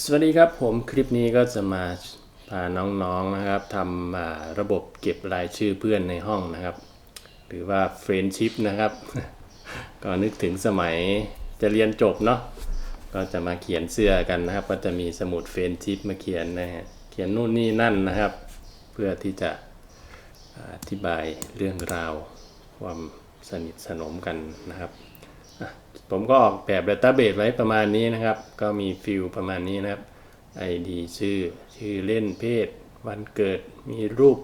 สวัสดีครับผมคลิปนี้ก็จะมาพาน้องๆนะครับทำระบบเก็บรายชื่อเพื่อนในห้องนะครับ หรือว่าเฟรนชิพนะครับ ก็นึกถึงสมัยจะเรียนจบเนาะก็จะมาเขียนเสื้อกันนะครับ ก็จะมีสมุดเฟรนชิพมาเขียนนะฮะเขียนนู่นนี่นั่นนะครับ เพื่อที่จะอธิบายเรื่องราวความสนิทสนมกันนะครับ ผมก็ออกแบบ Database ไว้ประมาณนี้นะครับ ก็มีฟิลประมาณนี้นะครับ ID ชื่อ ชื่อเล่นเพศ วันเกิด มีรูป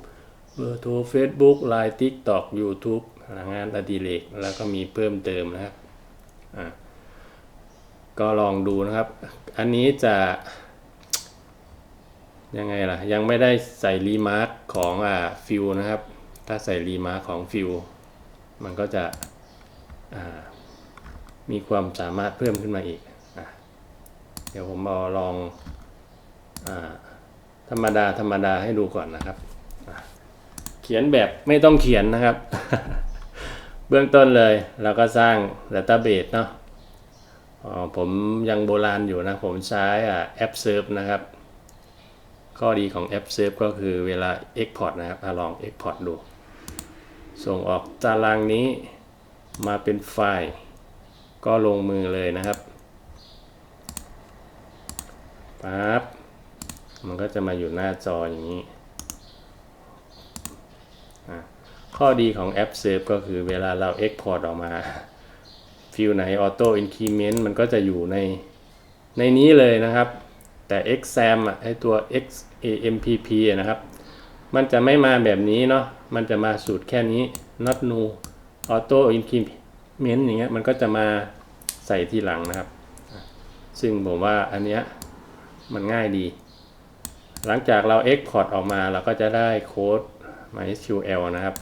เบอร์โทร Facebook Line TikTok YouTube งานอดิเรกแล้วก็มีเพิ่มเติมนะครับ ก็ลองดูนะครับ อันนี้จะ ยังไงล่ะ ยังไม่ได้ใส่รีมาร์คของอ่าฟิลนะครับ ถ้าใส่รีมาร์คของฟิลมันก็จะอ่า มีความสามารถเพิ่มขึ้นมาอีกอเดี๋ยวผมเอาลองอธรรมดาธรรมดาให้ดูก่อนนะครับ เขียนแบบไม่ต้องเขียนนะครับ เบื้องต้นเลยเราก็สร้าง Database เนาะผมยังโบราณอยู่นะ ผมใช้อ่าแอป Serve นะครับ ข้อดีของแอป Serve ก็คือเวลา Export นะครับอลอง Export ดู ส่งออกตารางนี้มาเป็นไฟล์ ก็ลงมือเลยนะครับปั๊บมันก็จะมาอยู่หน้าจออย่างนี้ ข้อดีของแอป Save ก็คือเวลาเรา Export ออกมาฟิลไหน Auto Increment มันก็จะอยู่ในในนี้เลยนะครับ แต่ Exam อะไอตัว XAMPP อะนะครับ มันจะไม่มาแบบนี้เนาะมันจะมาสูตรแค่นี้ not new auto increment เม้นอย่างเงี้ยมันก็จะมาใส่ทีหลังนะครับ ซึ่งผมว่าอันเนี้ยมันง่ายดี หลังจากเรา export ออกมาเราก็จะได้โค้ด MySQL นะครับ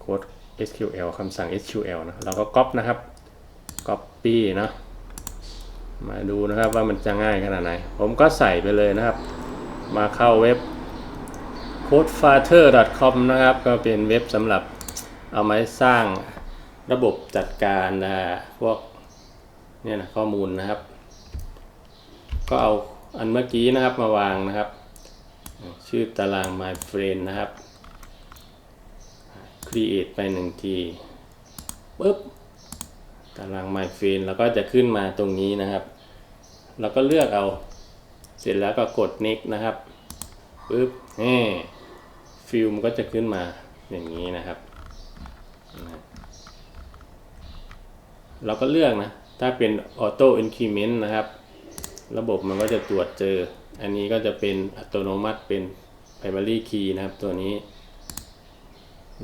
โค้ด SQL คำสั่ง SQL นะเราก็ copy นะครับ copy เนาะมาดูนะครับว่ามันจะง่ายขนาดไหน ผมก็ใส่ไปเลยนะครับ มาเข้าเว็บ codefather.com นะครับ ก็เป็นเว็บสำหรับเอามาสร้าง ระบบจัดการพวกเนี่ยนะข้อมูลนะครับ ก็เอาอันเมื่อกี้นะครับมาวางนะครับ ชื่อตาราง my friend นะครับ create ไปหนึ่งทีปุ๊บตาราง my friend แล้วก็จะขึ้นมาตรงนี้นะครับ แล้วก็เลือกเอาเสร็จแล้วก็กด next นะครับปุ๊บแหมฟิลมันก็จะขึ้นมาอย่างนี้นะครับนะ เราก็เลือกนะ ถ้าเป็น auto increment นะครับ ระบบมันก็จะตรวจเจอ อันนี้ก็จะเป็นอัตโนมัติเป็น primary key นะครับ ตัวนี้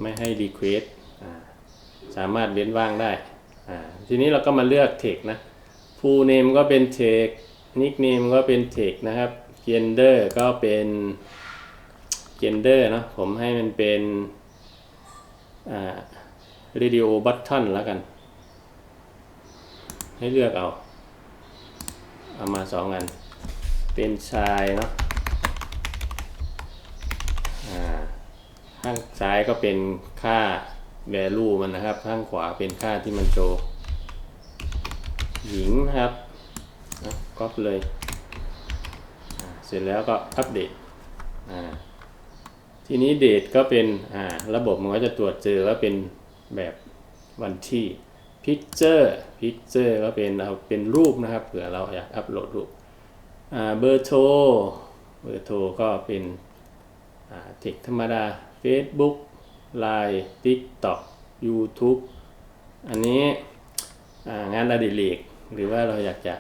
ไม่ให้ request สามารถเว้นว่างได้ ทีนี้เราก็มาเลือก text นะ full name ก็เป็น text nickname ก็เป็น text นะครับ gender ก็เป็น gender เนะ ผมให้มันเป็น radio button แล้วกัน ให้เลือกเอา เอามาสองอัน เป็นชายเนาะอ่าข้างซ้ายก็เป็นค่า value มันนะครับ ข้างขวาเป็นค่าที่มันโชว์หญิงนะครับก๊อปเลย เสร็จแล้วก็อัปเดตอ่าทีนี้เดทก็เป็นอ่าระบบมันก็จะตรวจเจอว่าเป็นแบบวันที่ Picture Picture ก็เป็นเอาเป็นรูปนะครับเผื่อเราอยากอัปโหลดรูปเบอร์โทรเบอร์โทรก็เป็นเทคธรรมดา Facebook Line TikTok YouTube อันนี้งานอดิเรกหรือว่าเราอยากจะ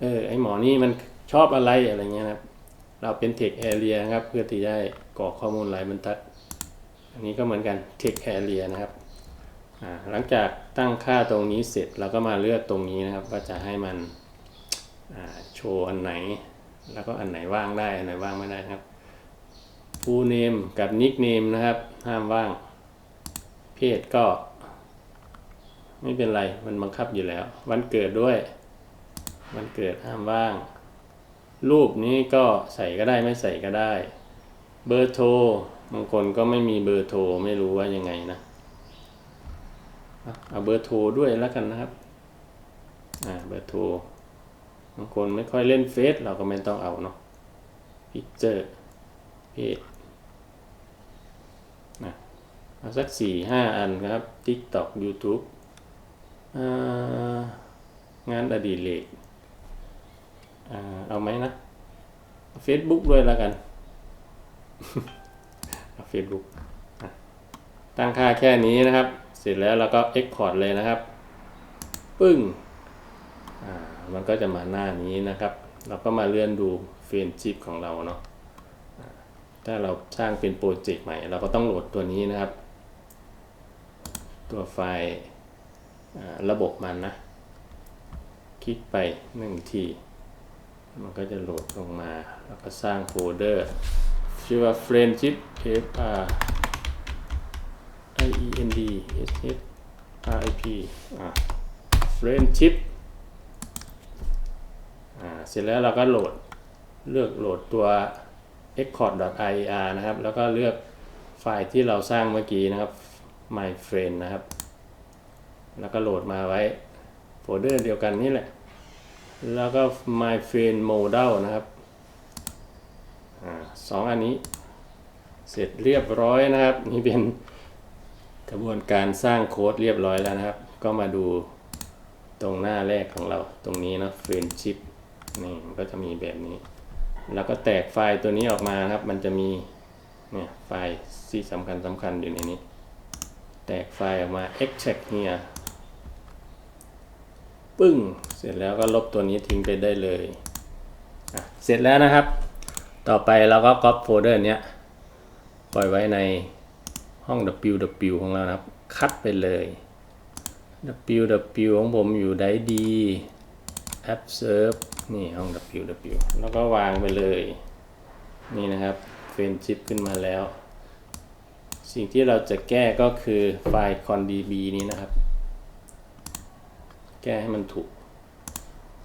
เออไอหมอนี่มันชอบอะไรอะไรเงี้ยนะครับ เราเป็น Text Area นะครับ เพื่อที่จะได้กรอกข้อมูลรายบรรทัด อันนี้ก็เหมือนกัน Text Area นะครับหลังจาก ตั้งค่าตรงนี้เสร็จเราก็มาเลือกตรงนี้นะครับ ว่าจะให้มันโชว์อันไหน แล้วก็อันไหนว่างได้ อันไหนว่างไม่ได้นะครับ full name กับ nickname นะครับ ห้ามว่าง เพศก็ ไม่เป็นไรมันบังคับอยู่แล้ว วันเกิดด้วย วันเกิดห้ามว่าง รูปนี้ก็ใส่ก็ได้ไม่ใส่ก็ได้ เบอร์โทรบางคนก็ไม่มีเบอร์โทรไม่รู้ว่ายังไงนะ เอาเบอร์โทรด้วยแล้วกันนะครับอ่าเบอร์โทรบางคนไม่ค่อยเล่นเฟซเราก็ไม่ต้องเอาเนาะพิเจอร์เพจนะเอาสักสี่ห้าอันครับ TikTok YouTube อ่างานอดิเรกอ่าเอาไหมนะ Facebook ด้วยแล้วกันเอา Facebook ตั้งค่าแค่นี้นะครับ เสร็จแล้วเราก็ Export เลยนะครับ ปึ้งมันก็จะมาหน้านี้นะครับ เราก็มาเลื่อนดูเฟรนชิปของเราเนาะถ้าเราสร้างเป็นโปรเจกต์ใหม่ เราก็ต้องโหลดตัวนี้นะครับ ตัวไฟล์ระบบมันนะ คลิกไปหนึ่งที มันก็จะโหลดลงมา แล้วก็สร้างโฟลเดอร์ ชื่อว่า friendship f r i e n d s h r i p อ่า friendship อ่า เสร็จแล้วเราก็โหลด เลือกโหลดตัว export.ir นะครับ แล้วก็เลือกไฟล์ที่เราสร้างเมื่อกี้นะครับ my friend นะครับ แล้วก็โหลดมาไว้โฟลเดอร์เดียวกันนี่แหละ แล้วก็ my friend model นะครับอสองอันนี้ เสร็จเรียบร้อยนะครับ นี่เป็น กระบวนการสร้างโค้ดเรียบร้อยแล้วนะครับ ก็มาดูตรงหน้าแรกของเราตรงนี้นะ friendship นี่มันก็จะมีแบบนี้ แล้วก็แตกไฟล์ตัวนี้ออกมาครับ มันจะมีเนี่ยไฟล์ที่สำคัญสำคัญอยู่ในนี้ แตกไฟล์ออกมา extract here ปึ้ง เสร็จแล้วก็ลบตัวนี้ทิ้งไปได้เลยเสร็จแล้วนะครับ ต่อไปเราก็ก๊อปโฟลเดอร์เนี้ยปล่อยไว้ใน ห้อง ww ของเรานะครับ คัดไปเลย ww ของผมอยู่ได้ดี app serve นี่ห้อง ww แล้วก็วางไปเลย นี่นะครับเฟรนชิปขึ้นมาแล้ว สิ่งที่เราจะแก้ก็คือไฟล์ condb นี้นะครับ แก้ให้มันถูก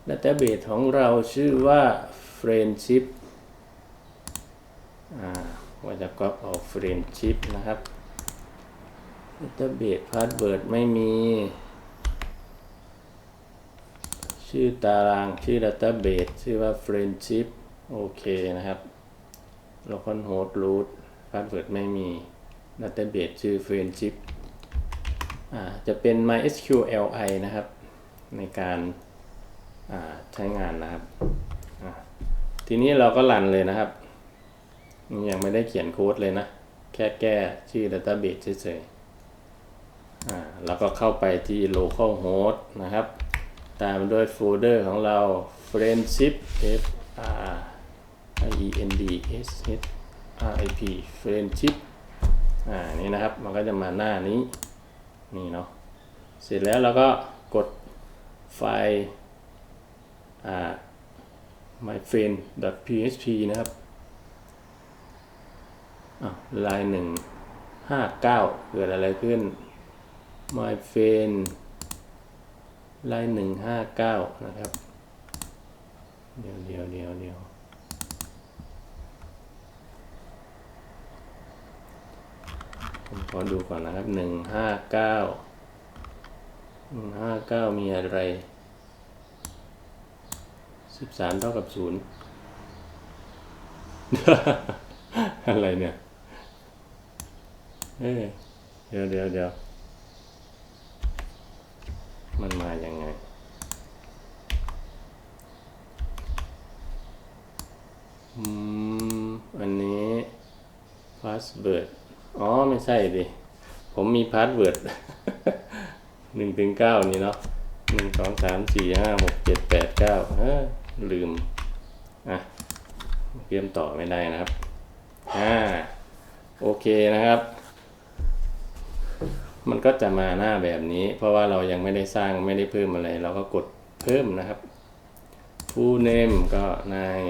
Database ของเราชื่อว่า Friendship อ่าว่าจะก๊อปเอา Friendship นะครับ Database Password ไม่มี ชื่อตารางชื่อ Database ชื่อว่า Friendship โอเคนะครับ localhost root password ไม่มี Database ชื่อ Friendship อ่าจะเป็น MySQLi นะครับ ในการใช้งานนะครับ ทีนี้เราก็รันเลยนะครับ ยังไม่ได้เขียนโค้ดเลยนะ แค่แก้ชื่อ Database เฉยๆอ่า แล้วก็เข้าไปที่ localhost นะครับ ตามด้วยโฟลเดอร์ของเรา friendship f r i e n d s h r i p friendship อ่านี่นะครับ มันก็จะมาหน้านี้ นี่เนาะ เสร็จแล้วเราก็กดไฟล์อ่า myfriend.php นะครับอะลายหนึ่งห้าเก้าเกิดอะไรขึ้น myfriend ลายหนึ่งห้าเก้านะครับ เดี๋ยวเดี๋ยวเดี๋ยวเดี๋ยวผมขอดูก่อนนะครับหนึ่งห้าเก้าหนึ่งห้าเก้ามีอะไรสิบสามเท่ากับศูนย์อะไรเนี่ย เอ้ยเดี๋ยวเดี๋ยวเดี๋ยว มันมาอย่างไง อืม อันนี้พาสเวิร์ดอ๋อ ไม่ใช่ดิ ผมมีพาสเวิร์ดหนึ่งถึงเก้านี่เนาะหนึ่งสองสามสี่ห้าหกเจ็ดแปดเก้าเออลืม อะเชื่อมต่อไม่ได้นะครับ อ่า โอเคนะครับ มันก็จะมาหน้าแบบนี้ เพราะว่าเรายังไม่ได้สร้างไม่ได้เพิ่มอะไร เราก็กดเพิ่มนะครับ ผู้เนมก็นาย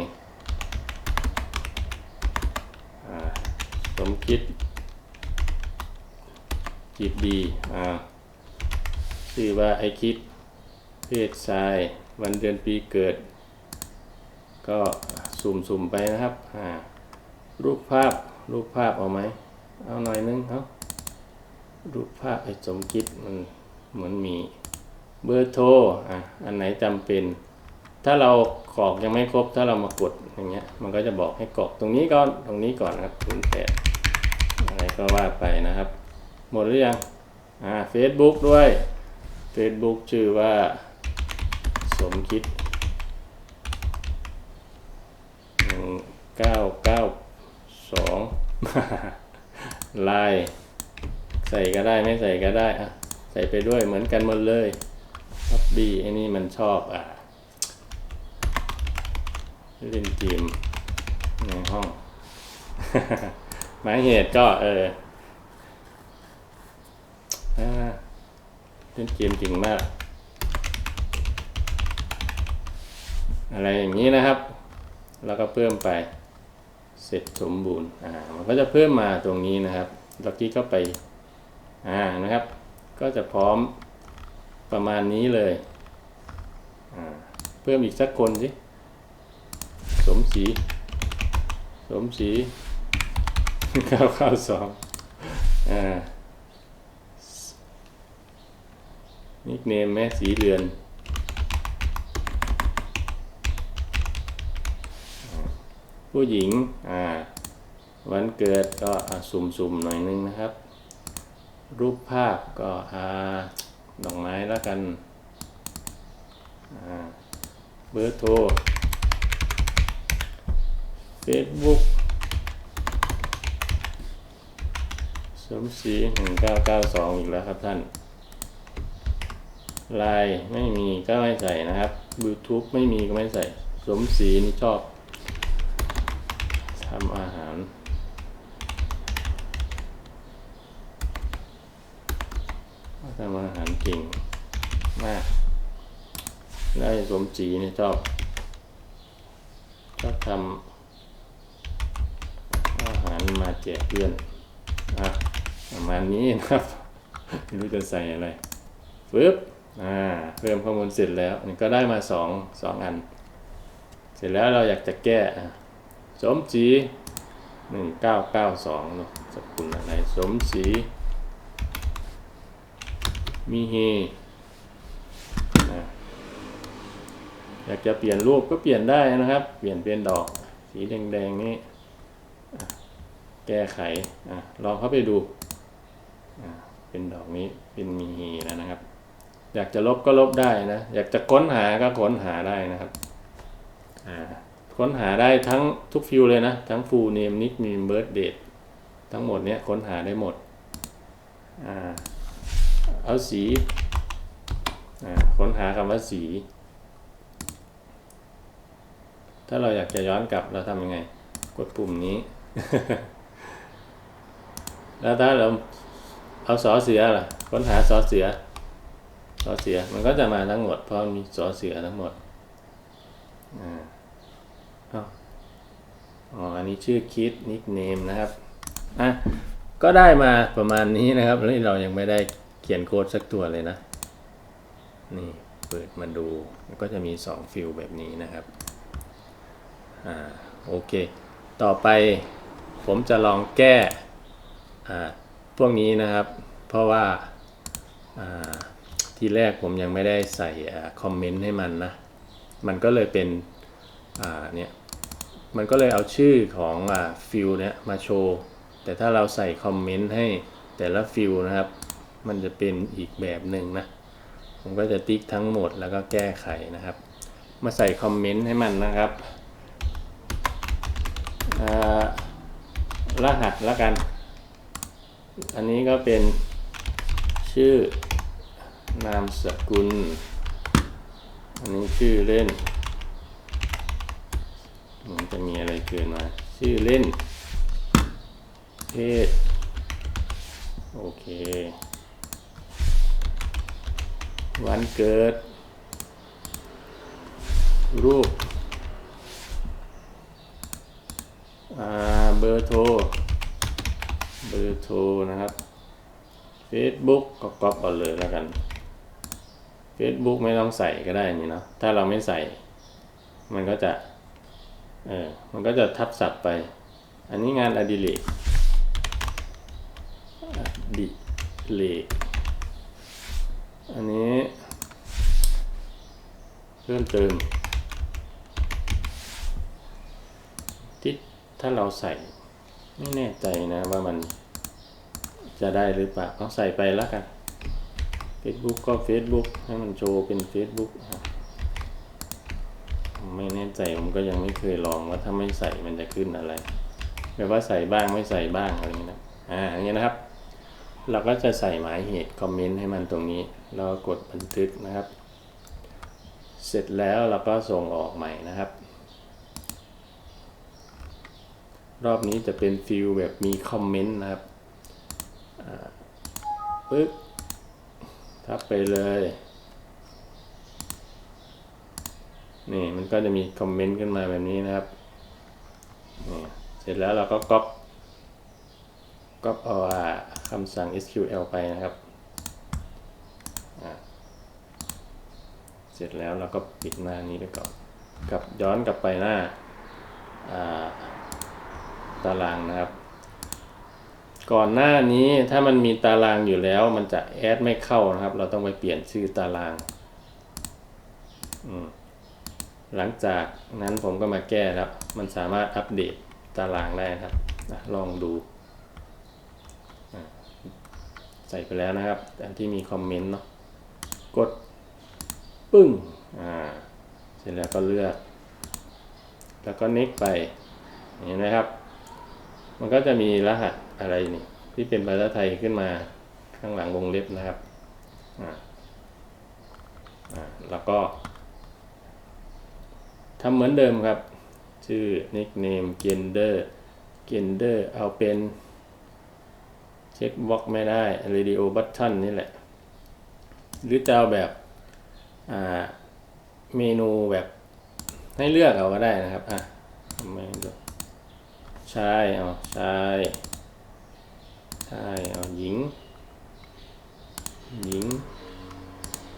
สมคิดจิตดีอ่าชื่อว่าไอคิด เพศชาย วันเดือนปีเกิด ก็สุ่มๆไปนะครับ รูปภาพ รูปภาพเอาไหม เอาหน่อยนึงเอา รูปภาพไอ้สมคิดมันเหมือนมีเบอร์โทรอะอันไหนจำเป็น ถ้าเรากรอกยังไม่ครบ ถ้าเรามากดอย่างเงี้ยมันก็จะบอกให้กรอกตรงนี้ก่อนตรงนี้ก่อนนะครับศูนย์แปดอะไรก็ว่าไปนะครับ หมดหรือยังอ่า Facebook ด้วย Facebook ชื่อว่าสมคิดหนึ่งเก้าเก้าสองไลน์ ใส่ก็ได้ไม่ใส่ก็ได้อะใส่ไปด้วยเหมือนกันหมดเลยฮับบี้ไอ้นี่มันชอบอะเล่นเกมในห้องหมายเหตุก็เอออเล่นเกมจริงมาก อะไรอย่างนี้นะครับ แล้วก็เพิ่มไปเสร็จสมบูรณ์อ่ามันก็จะเพิ่มมาตรงนี้นะครับ แล้วกี้ก็ไป อ่านะครับ ก็จะพร้อมประมาณนี้เลยอ่าเพิ่มอีกสักคนสิสมศรีสมศรีเข้าเข้าสองอ่านิกเนมแม่สีเรือนผู้หญิง อ่า วันเกิดก็สุ่มๆหน่อยนึงนะครับ รูปภาพก็อ่าดอกไม้แล้วกันอ่าเบอร์โทร Facebook สมศรี1992อีกแล้วครับท่านไลน์ไม่มีก็ไม่ใส่นะครับ YouTube ไม่มีก็ไม่ใส่ สมศรีนี่ชอบทำอาหาร ทำอาหารเก่งมากไอ้สมศรีนี่ยชอบชอบทำอาหารมาแจกเพื่อนอะประมาณนี้นะครับ ไม่รู้จะใส่อะไรปึ๊บอ่าเพิ่มข้อมูลเสร็จแล้วนี่ก็ได้มาสองสองอัน เสร็จแล้วเราอยากจะแก้สมศรีหนึ่งเก้าเก้าสองเนาะสกุลอะไรสมศรี มีเฮอะอยากจะเปลี่ยนรูปก็เปลี่ยนได้นะครับ เปลี่ยนเป็นดอก สีแดงๆนี้ แก้ไขอลองเข้าไปดูเป็นดอกนี้เป็นมีเฮแล้วนะครับ อยากจะลบก็ลบได้นะ อยากจะค้นหาก็ค้นหาได้นะครับค้นหาได้ทั้งทุกฟิลเลยนะ ทั้ง full name nick name birth date ทั้งหมดเนี้ยค้นหาได้หมดอ่า เอาสีอ่าค้นหาคำว่าสี ถ้าเราอยากจะย้อนกลับเราทำยังไง กดปุ่มนี้ แล้วถ้าเราเอาสอเสือล่ะ ค้นหาสอเสือสอเสือ มันก็จะมาทั้งหมด เพราะมีสอเสือทั้งหมดอ่าอ้าวอ๋อ อันนี้ชื่อคิดนิกเนมนะครับ อะ ก็ได้มาประมาณนี้นะครับแล้วเรายังไม่ได้ เขียนโค้ดสักตัวเลยนะ นี่เปิดมาดูก็จะมีสองฟิลแบบนี้นะครับ อ่าโอเค ต่อไปผมจะลองแก้อ่าพวกนี้นะครับ เพราะว่าอ่าทีแรกผมยังไม่ได้ใส่คอมเมนต์ให้มันนะ มันก็เลยเป็นอ่าเนี่ย มันก็เลยเอาชื่อของอ่าฟิลเนี่ยมาโชว์ แต่ถ้าเราใส่คอมเมนต์ให้แต่ละฟิลนะครับ มันจะเป็นอีกแบบหนึ่งนะผมก็จะติ๊กทั้งหมดแล้วก็แก้ไขนะครับ มาใส่คอมเมนต์ให้มันนะครับอ่ารหัสแล้วกัน อันนี้ก็เป็นชื่อนามสกุล อันนี้ชื่อเล่นมันจะมีอะไรเกินมา ชื่อเล่นเพศโอเค วันเกิด รูปเบอร์โทร เบอร์โทรนะครับ Facebook ก็ก๊อปเอาเลยแล้วกัน Facebook ไม่ต้องใส่ก็ได้นี่เนาะถ้าเราไม่ใส่ มันก็จะ เออ มันก็จะทับศัพท์ไป อันนี้งานอดิเรกอดิเรก อันนี้เพิ่มเติมทิศถ้าเราใส่ไม่แน่ใจนะว่ามันจะได้หรือเปล่าต้องใส่ไปแล้วกัน Facebook ก็ Facebook ให้มันโชว์เป็น Facebook ไม่แน่ใจผมก็ยังไม่เคยลองว่าถ้าไม่ใส่มันจะขึ้นอะไรแบบว่าใส่บ้างไม่ใส่บ้างอะไรอย่างนี้นะอ่าอย่างนี้นะครับ เราก็จะใส่หมายเหตุคอมเมนต์ให้มันตรงนี้ แล้วกดบันทึกนะครับ เสร็จแล้วเราก็ส่งออกใหม่นะครับ รอบนี้จะเป็นฟิลแบบมีคอมเมนต์นะครับปึ๊บทับไปเลย นี่มันก็จะมีคอมเมนต์ขึ้นมาแบบนี้นะครับ เสร็จแล้วเราก็ก๊อป ก๊อปเอาคำสั่ง SQL ไปนะครับ เสร็จแล้วเราก็ปิดหน้านี้ไปก่อนกับย้อนกลับไปหน้าตารางนะครับ ก่อนหน้านี้ถ้ามันมีตารางอยู่แล้ว มันจะแอดไม่เข้านะครับ เราต้องไปเปลี่ยนชื่อตารางหลังจากนั้นผมก็มาแก้แล้ว มันสามารถอัปเดตตารางได้นะครับลองดู ใส่ไปแล้วนะครับ อันที่มีคอมเมนต์เนาะกดปึ้งอ่าเสร็จแล้วก็เลือก แล้วก็ next ไปเห็นไหมครับ มันก็จะมีรหัสอะไรนี่ที่เป็นภาษาไทยขึ้นมาข้างหลังวงเล็บนะครับอ่าอ่าแล้วก็ทำเหมือนเดิมครับ ชื่อ nickname gender gender เอาเป็น เช็คบล็อกไม่ได้ radio button นี่แหละ หรือจะเอาแบบเมนูแบบให้เลือกเอาก็ได้นะครับ อะทำไมดูชายเอาชายชายเอาหญิง หญิง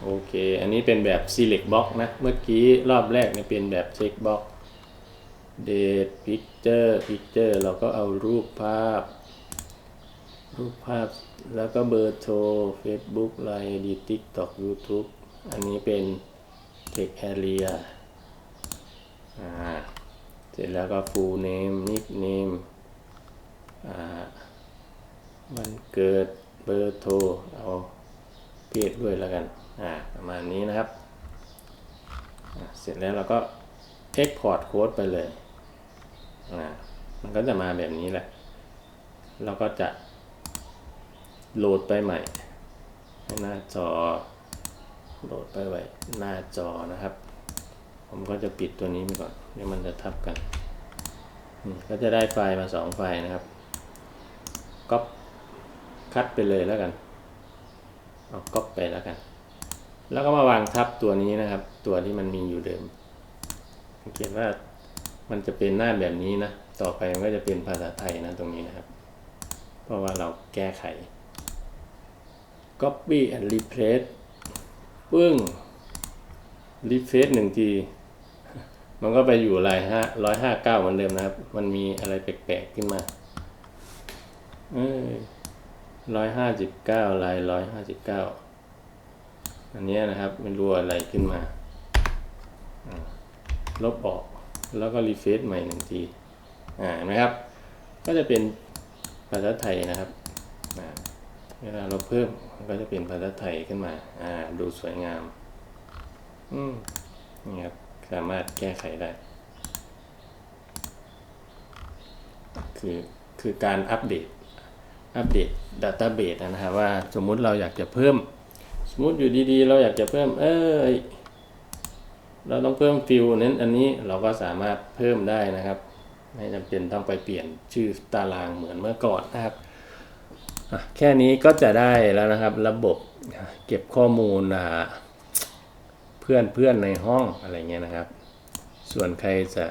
โอเค อันนี้เป็นแบบ select box นะ เมื่อกี้รอบแรกเนี่ยเป็นแบบ check box date picture picture เราก็เอารูปภาพ รูปภาพแล้วก็เบอร์โทร Facebook Line ID TikTok YouTube อันนี้เป็น text area อ่าเสร็จแล้วก็ full name nickname อ่าวันเกิดเบอร์โทร เอาเพศด้วยแล้วกันอ่าประมาณนี้นะครับอ่าเสร็จแล้วเราก็ export code ไปเลยอ่ามันก็จะมาแบบนี้แหละ เราก็จะ โหลดไปใหม่ให้หน้าจอ โหลดไปไว้หน้าจอนะครับ ผมก็จะปิดตัวนี้ไปก่อนเดี๋ยวมันจะทับกันก็จะได้ไฟล์มาสองไฟล์นะครับก๊อปคัดไปเลยแล้วกันเอาก๊อปไปแล้วกัน แล้วก็มาวางทับตัวนี้นะครับ ตัวที่มันมีอยู่เดิมสังเกตว่ามันจะเป็นหน้าแบบนี้นะ ต่อไปมันก็จะเป็นภาษาไทยนะตรงนี้นะครับ เพราะว่าเราแก้ไข copy and replace ปึ้งรีเฟซหนึ่งที มันก็ไปอยู่ลายห้าร้อยห้าเก้าเหมือนเดิมนะครับ มันมีอะไรแปลกๆขึ้นมาเออร้อยห้าสิบเก้าลายร้อยห้าสิบเก้าอันนี้นะครับไม่รู้อะไรขึ้นมา ลบออกแล้วก็รีเฟซใหม่หนึ่งที อ่าเห็นะครับ ก็จะเป็นภาษาไทยนะครับเวลาเราเพิ่ม ก็จะเป็นภาษาไทยขึ้นมา อ่า ดูสวยงาม อืมนี่ครับ สามารถแก้ไขได้ คือ คือการอัปเดต อัปเดตดัตต้าเบสนะครับว่าสมมุติเราอยากจะเพิ่ม สมมติอยู่ดีๆ เราอยากจะเพิ่ม เอ้ย เราต้องเพิ่มฟิลเน้นอันนี้เราก็สามารถเพิ่มได้นะครับ ไม่จำเป็นต้องไปเปลี่ยนชื่อตารางเหมือนเมื่อก่อนนะครับ แค่นี้ก็จะได้แล้วนะครับระบบเก็บข้อมูลเพื่อนเพื่อนในห้องอะไรเงี้ยนะครับ ส่วนใครจะ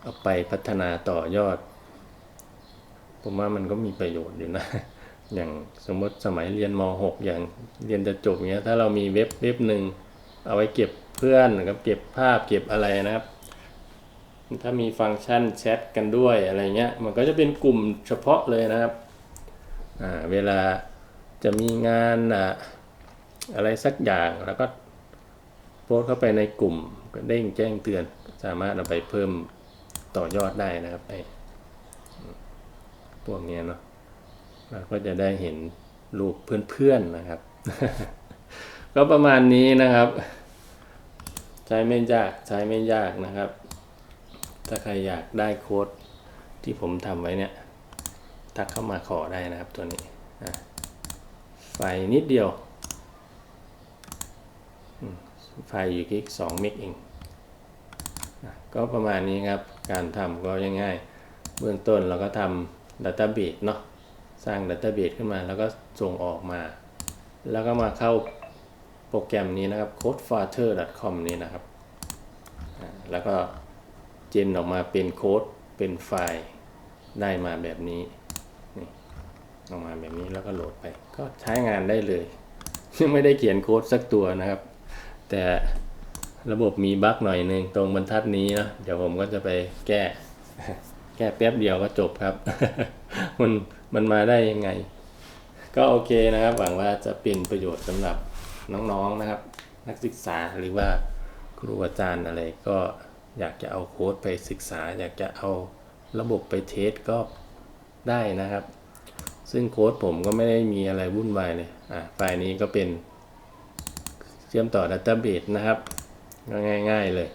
เอาไปพัฒนาต่อยอด ผมว่ามันก็มีประโยชน์อยู่นะ อย่างสมมติสมัยเรียนม .6 อย่างเรียนจะจบเงี้ยถ้าเรามีเว็บเว็บหนึ่งเอาไว้เก็บเพื่อนกับเก็บภาพเก็บอะไรนะครับ ถ้ามีฟังก์ชันแชทกันด้วยอะไรเงี้ยมันก็จะเป็นกลุ่มเฉพาะเลยนะครับ เวลาจะมีงานอะอะไรสักอย่างแล้วก็โพสเข้าไปในกลุ่มก็เด้งแจ้งเตือน สามารถเอาไปเพิ่มต่อยอดได้นะครับไอ้พวกเนี้ยเนาะเราก็จะได้เห็นรูปเพื่อนๆนะครับ ก็ประมาณนี้นะครับ ใช้ไม่ยากใช้ไม่ยากนะครับ ถ้าใครอยากได้โค้ดที่ผมทำไว้เนี่ย ทักเข้ามาขอได้นะครับตัวนี้ไฟนิดเดียวไฟอยู่ที่2เมกเองก็ประมาณนี้ครับ การทำก็ง่ายๆเบื้องต้นเราก็ทำดัต a b เบ e เนาะสร้างดัต a b เบ e ขึ้นมาแล้วก็ส่งออกมา แล้วก็มาเข้าโปรแกรมนี้นะครับ codefather.com นี้นะครับ แล้วก็เจนออกมาเป็นโค้ดเป็นไฟล์ได้มาแบบนี้ ออกมาแบบนี้แล้วก็โหลดไป ก็ใช้งานได้เลยยังไม่ได้เขียนโค้ดสักตัวนะครับ แต่ระบบมีบั๊กหน่อยหนึ่งตรงบรรทัดนี้นะเดี๋ยวผมก็จะไปแก้ แก้แป๊บเดียวก็จบครับ มันมันมาได้ยังไง ก็โอเคนะครับ หวังว่าจะเป็นประโยชน์สำหรับน้องๆนะครับ นักศึกษาหรือว่าครูอาจารย์อะไรก็อยากจะเอาโค้ดไปศึกษา อยากจะเอาระบบไปเทสก็ได้นะครับ ซึ่งโค้ดผมก็ไม่ได้มีอะไรวุ่นวายเลยอะไฟล์นี้ก็เป็นเชื่อมต่อดัต a b เบ e นะครับก็ง่าย ๆเลย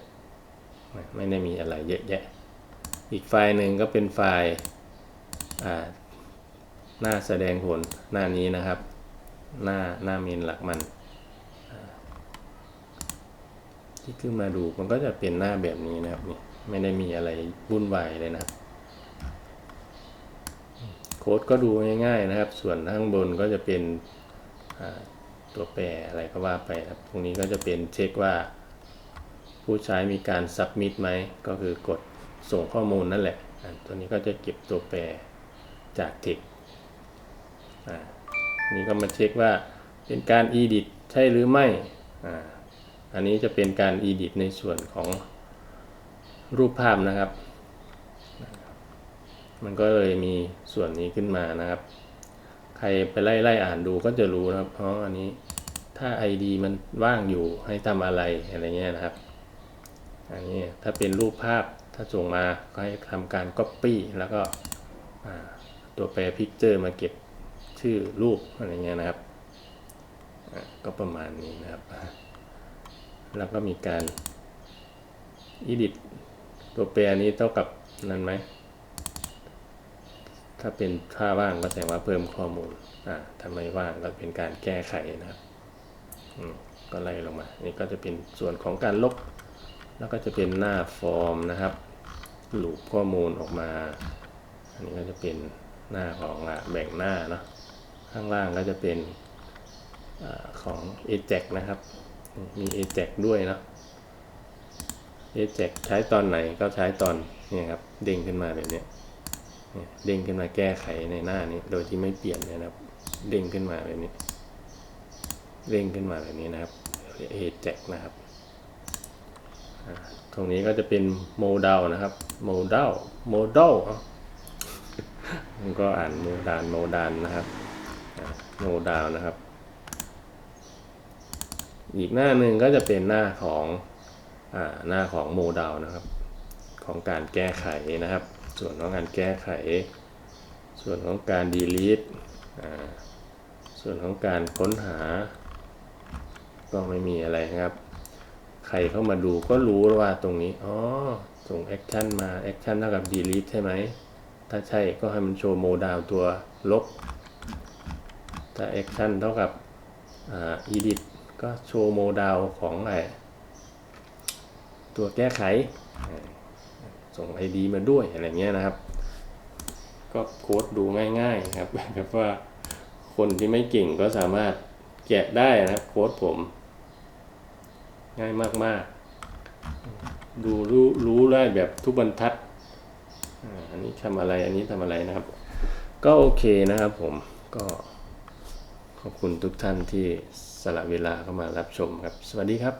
ไม่ได้มีอะไรเยอะแยะ อีกไฟล์หนึ่งก็เป็นไฟล์อ่าหน้าแสดงผลหน้านี้นะครับ หน้าหน้าเมนหลักมันที่ขึ้นมาดูมันก็จะเป็นหน้าแบบนี้นะครับไม่ได้มีอะไรวุ่นวายเลยนะครับ โค้ดก็ดูง่ายๆนะครับ ส่วนข้างบนก็จะเป็นตัวแปรอะไรก็ว่าไปครับ ตรงนี้ก็จะเป็นเช็คว่า ผู้ใช้มีการ submit ไหม ก็คือกดส่งข้อมูลนั่นแหละ ตัวนี้ก็จะเก็บตัวแปรจาก text อ่านี่ก็มาเช็คว่าเป็นการ edit ใช่หรือไม่ อันนี้จะเป็นการ edit ในส่วนของรูปภาพนะครับ มันก็เลยมีส่วนนี้ขึ้นมานะครับ ใครไปไล่ไล่อ่านดูก็จะรู้นะครับเพราะอันนี้ถ้า ID มันว่างอยู่ให้ทำอะไรอะไรเงี้ยนะครับ อันนี้ถ้าเป็นรูปภาพถ้าส่งมาก็ให้ทำการ Copy แล้วก็ตัวแปร Picture มาเก็บชื่อรูปอะไรเงี้ยนะครับ ก็ประมาณนี้นะครับ แล้วก็มีการ Edit ตัวแปรนี้เท่ากับนั้นไหม ถ้าเป็นค่าว่างก็แสดงว่าเพิ่มข้อมูลอ่าถ้าไมว่างก็เป็นการแก้ไขนะครับก็ไล่ลงมา นี่ก็จะเป็นส่วนของการลบ แล้วก็จะเป็นหน้าฟอร์มนะครับหลูปข้อมูลออกมา อันนี้ก็จะเป็นหน้าของอแบ่งหน้าเนาะ ข้างล่างก็จะเป็นอของ Ajax นะครับ มี Ajax ด้วยเนาะ Ajax ใช้ตอนไหนก็ใช้ตอนนี่ครับเด้งขึ้นมาแบบนี้ เด้งขึ้นมาแก้ไขในหน้านี้ โดยที่ไม่เปลี่ยนนะครับ เด้งขึ้นมาแบบนี้ เด้งขึ้นมาแบบนี้นะครับเอแจกนะครับ ตรงนี้ก็จะเป็นโมเดลนะครับโมเดลโมเดลมันก็อ่านโมดานโมดานนะครับโมเดลนะครับ อีกหน้าหนึ่งก็จะเป็นหน้าของอหน้าของโมเดลนะครับ ของการแก้ไขนะครับ ส่วนของการแก้ไข ส่วนของการ delete ส่วนของการค้นหา ก็ไม่มีอะไรครับ ใครเข้ามาดูก็รู้ว่าตรงนี้ อ๋อ ส่ง action มา action เท่ากับ delete ใช่ไหม ถ้าใช่ก็ให้มันโชว์โมดาวตัวลบ ถ้า action เท่ากับอ่า edit ก็โชว์โมดาวของไอตัวแก้ไข ส่ง ID มาด้วยอะไรเงี้ยนะครับ ก็โค้ดดูง่ายๆครับแบบว่าคนที่ไม่เก่งก็สามารถแกะได้นะครับโค้ดผม ง่ายมากๆ ดูรู้รู้ได้แบบทุกบรรทัดอันนี้ทำอะไรอันนี้ทำอะไรนะครับ ก็โอเคนะครับผมก็ขอบคุณทุกท่านที่สละเวลาเข้ามารับชมครับ สวัสดีครับ